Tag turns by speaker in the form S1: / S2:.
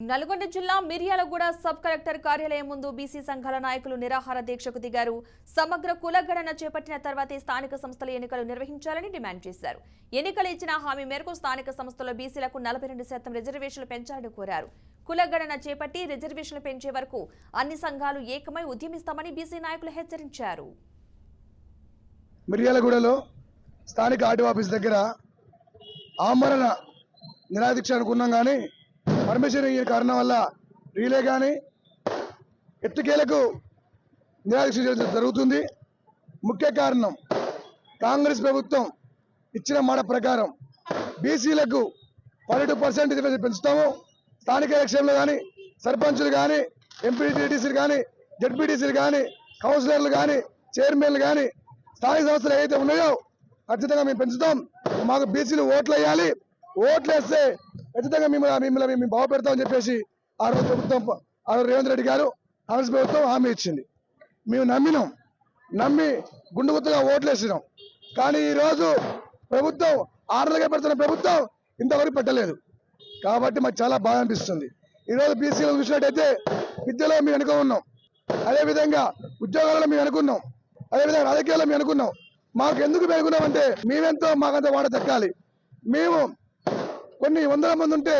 S1: నల్గొండ జిల్లా Miryalaguda sub collector కార్యాలయం ముందు బీసీ సంఘాల నాయకులు నిరాహార దీక్షకు దిగారు. సమగ్ర కులగణన చేపట్టిన తర్వాతే స్థానిక సంస్థల ఎన్నికలు నిర్వహించాలని డిమాండ్ చేశారు. ఎన్నికలు ఇచ్చిన హామీ మేరకు స్థానిక సంస్థల బీసీలకు నలభై రెండు శాతం రిజర్వేషన్లు పెంచాలని కోరారు. కులగణన చేపట్టి రిజర్వేషన్లు పెంచే వరకు అన్ని సంఘాలు ఏకమై ఉద్యమిస్తామని బీసీ నాయకులు హెచ్చరించారు.
S2: మిర్యాలగూడలో స్థానిక ఆర్టీ ఆఫీస్ దగ్గర ఆమరణ నిరాదీక్ష అనుకున్నాం కానీ పర్మిషన్ ఈ కారణం వల్ల రీలే కానీ ఎత్తుకేలకు నిరాదీక్ష చేయడం జరుగుతుంది. ముఖ్య కారణం కాంగ్రెస్ ప్రభుత్వం ఇచ్చిన మాట ప్రకారం బీసీలకు పన్నెండు పర్సెంట్ పెంచుతాము. స్థానిక ఎలక్షన్లు కానీ సర్పంచులు కానీ ఎంపీటీసీలు కానీ జడ్పీటీసీలు కానీ కౌన్సిలర్లు కానీ చైర్మన్లు కానీ స్థానిక సంస్థలు ఏవైతే ఉన్నాయో ఖచ్చితంగా మేము పెంచుతాం. మాకు బీసీలు ఓట్లు వేయాలి ఓట్లు వేస్తే ఖచ్చితంగా మిమ్మల్ని మిమ్మల్ని మేము బాగుపెడతామని చెప్పేసి ఆ రోజు ప్రభుత్వం ఆ రోజు రేవంత్ రెడ్డి గారు కాంగ్రెస్ ప్రభుత్వం హామీ ఇచ్చింది. మేము నమ్మినాం. నమ్మి గుండు గుర్తుగా ఓట్లేసినాం. కానీ ఈరోజు ప్రభుత్వం ఆరులుగా పెడుతున్న ప్రభుత్వం ఇంతవరకు పెట్టలేదు. కాబట్టి మాకు చాలా బాధ అనిపిస్తుంది. ఈరోజు బీసీలో చూసినట్టయితే విద్యలో మేము వెనుక ఉన్నాం. అదేవిధంగా ఉద్యోగాలలో మేము అనుకున్నాం అదేవిధంగా రాజకీయాల్లో మేము అనుకున్నాం మాకు ఎందుకు మేము అంటే మేమెంతో మాకంత వాడ దక్కాలి. మేము కొన్ని వందల మంది ఉంటే